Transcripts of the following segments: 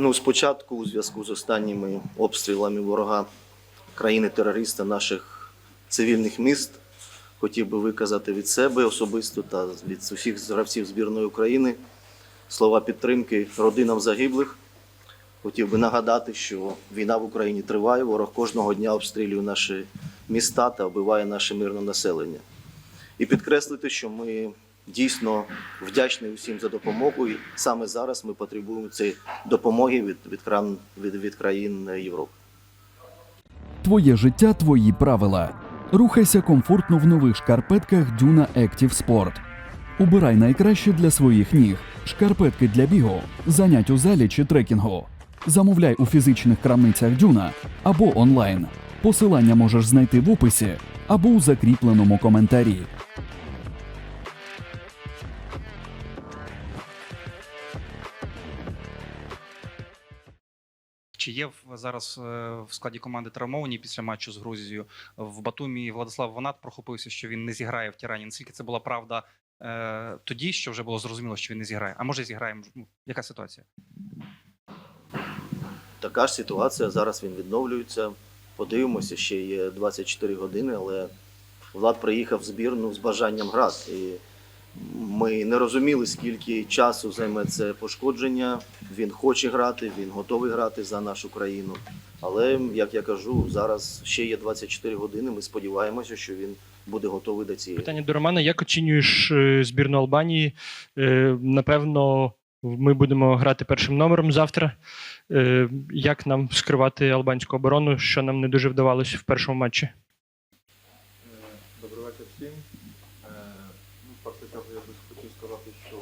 Ну, спочатку, у зв'язку з останніми обстрілами ворога країни-терориста наших цивільних міст, хотів би виказати від себе особисто та від усіх гравців збірної України слова підтримки родинам загиблих. Хотів би нагадати, що війна в Україні триває, ворог кожного дня обстрілює наші міста та вбиває наше мирне населення. І підкреслити, що ми дійсно вдячні усім за допомогу. І саме зараз ми потребуємо цієї допомоги від, від, кран, від, від країн Європи. Твоє життя, твої правила. Рухайся комфортно в нових шкарпетках Дюна Active Sport. Обирай найкраще для своїх ніг. Шкарпетки для бігу, занять у залі чи трекінгу. Замовляй у фізичних крамницях Дюна або онлайн. Посилання можеш знайти в описі або у закріпленому коментарі. Чи є зараз е, в складі команди травмовані після матчу з Грузією? В Батумі Владислав Ванат прохопився, що він не зіграє в Тірані. Наскільки це була правда е, тоді, що вже було зрозуміло, що він не зіграє? А може зіграє? Ну, Яка ситуація? Така ж ситуація. Зараз він відновлюється. Подивимося, ще є 24 години, але Влад приїхав в збірну з бажанням грати. І ми не розуміли, скільки часу займе це пошкодження. Він хоче грати, він готовий грати за нашу країну. Але, як я кажу, зараз ще є 24 години. Ми сподіваємося, що він буде готовий до цієї. Питання до Романа: як оцінюєш е, збірну Албанії? Е, Напевно, ми будемо грати першим номером завтра. Е, Як нам скривати албанську оборону, що нам не дуже вдавалося в першому матчі? Е, Добрий вечір всім. Е, чергу я би хотів сказати, що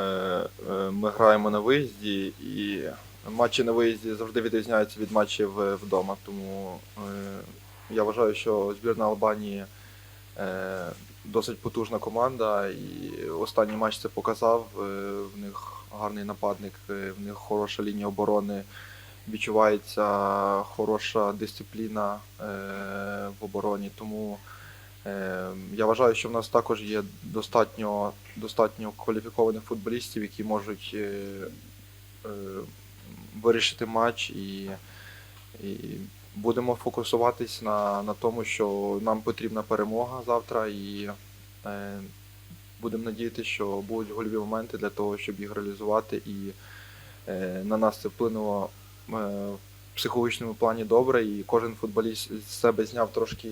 е, е, ми граємо на виїзді, і матчі на виїзді завжди відрізняються від матчів е, вдома. Тому я вважаю, що збірна Албанії досить потужна команда, і останній матч це показав. В них гарний нападник, в них хороша лінія оборони. Відчувається хороша дисципліна в обороні, тому Я вважаю, що в нас також є достатньо, достатньо кваліфікованих футболістів, які можуть е, е, вирішити матч і, і будемо фокусуватись на, на тому, що нам потрібна перемога завтра, і е, будемо надіятися, що будуть гольові моменти для того, щоб їх реалізувати. І на нас це вплинуло психологічному плані добре, і кожен футболіст з себе зняв трошки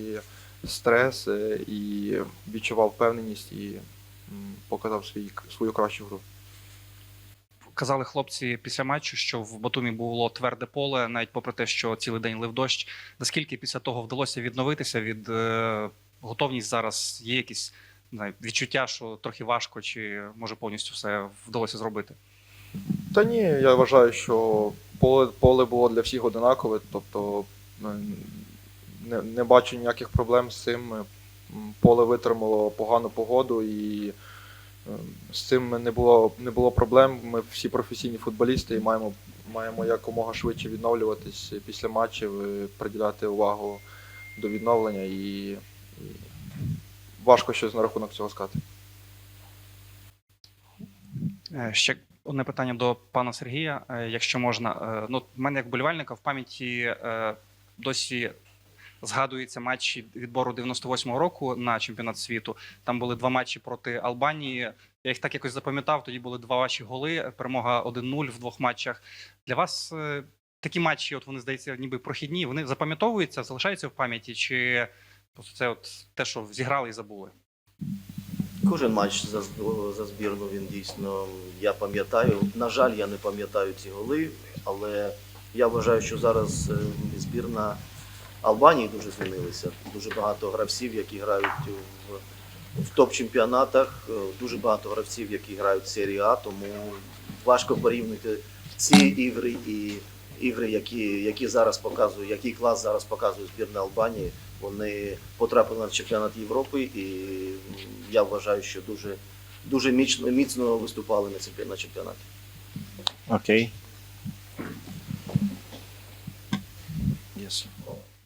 стрес е, і відчував впевненість і показав свій, свою кращу гру. Казали хлопці після матчу, що в Батумі було тверде поле, навіть попри те, що цілий день лив дощ. Наскільки після того вдалося відновитися від е, готовність зараз? Є якісь не знаю, відчуття, що трохи важко, чи може повністю все вдалося зробити? Та ні, я вважаю, що поле, поле було для всіх одинакове, тобто е, не, не бачу ніяких проблем з цим. Поле витримало погану погоду і е, з цим не було, не було проблем. Ми всі професійні футболісти і маємо, маємо якомога швидше відновлюватись після матчів, е, приділяти увагу до відновлення і, і важко щось на рахунок цього сказати. Е, Ще одне питання до пана Сергія, е, якщо можна. Е, Ну, в мене як болівальника в пам'яті е, досі згадуються матчі відбору 98-го року на чемпіонат світу. Там були два матчі проти Албанії. Я їх так якось запам'ятав. Тоді були два ваші голи. Перемога 1-0 в двох матчах. Для вас такі матчі, от вони здається, ніби прохідні. Вони запам'ятовуються, залишаються в пам'яті, чи це от те, що зіграли і забули? Кожен матч за, за збірну він дійсно я пам'ятаю. На жаль, я не пам'ятаю ці голи, але я вважаю, що зараз е, збірна Албанії дуже змінилися. Дуже багато гравців, які грають в, в топ-чемпіонатах, е, дуже багато гравців, які грають в серії А, тому важко порівняти ці ігри і ігри, які, які зараз показують, який клас зараз показує збірна Албанії. Вони потрапили на чемпіонат Європи, і я вважаю, що дуже, дуже міцно, міцно виступали на чемпі- на чемпіонаті. Okay. Yes.